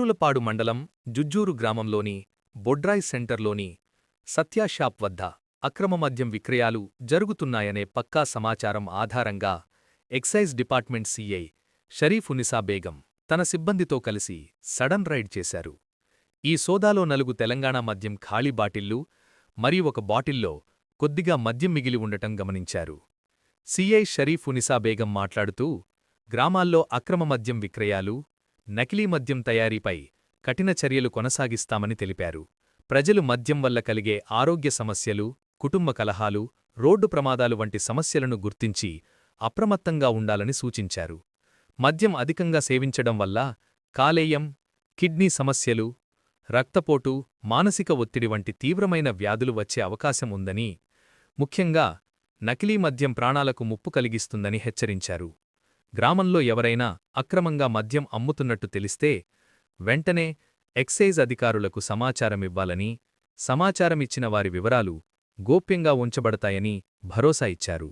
పీరులపాడు మండలం జుజ్జూరు గ్రామంలోని బొడ్రాయ్ సెంటర్లోని సత్యాషాప్ వద్ద అక్రమ మద్యం విక్రయాలు జరుగుతున్నాయనే పక్కా సమాచారం ఆధారంగా excise department CI Sharif Unnisa Begum తన సిబ్బందితో కలిసి సడన్ రైడ్ చేశారు. ఈ సోదాలో నలుగు తెలంగాణ మద్యం ఖాళీ బాటిళ్ళు మరియు ఒక బాటిల్లో కొద్దిగా మద్యం మిగిలి ఉండటం గమనించారు. సీఐ షరీఫ్ ఉనిసా బేగం మాట్లాడుతూ గ్రామాల్లో అక్రమ మద్యం విక్రయాలు నకిలీ మద్యం తయారీపై కఠిన చర్యలు కొనసాగిస్తామని తెలిపారు. ప్రజలు మద్యం వల్ల కలిగే ఆరోగ్య సమస్యలు కుటుంబ కలహాలు రోడ్డు ప్రమాదాలు వంటి సమస్యలను గుర్తించి అప్రమత్తంగా ఉండాలని సూచించారు. మద్యం అధికంగా సేవించడం వల్ల కాలేయం కిడ్నీ సమస్యలు రక్తపోటు మానసిక ఒత్తిడి వంటి తీవ్రమైన వ్యాధులు వచ్చే అవకాశం ఉందని ముఖ్యంగా నకిలీ మద్యం ప్రాణాలకు ముప్పు కలిగిస్తుందని హెచ్చరించారు. గ్రామంలో ఎవరైనా అక్రమంగా మద్యం అమ్ముతున్నట్టు తెలిస్తే వెంటనే ఎక్సైజ్ అధికారులకు సమాచారమివ్వాలని సమాచారమిచ్చిన వారి వివరాలు గోప్యంగా ఉంచబడతాయని భరోసా ఇచ్చారు.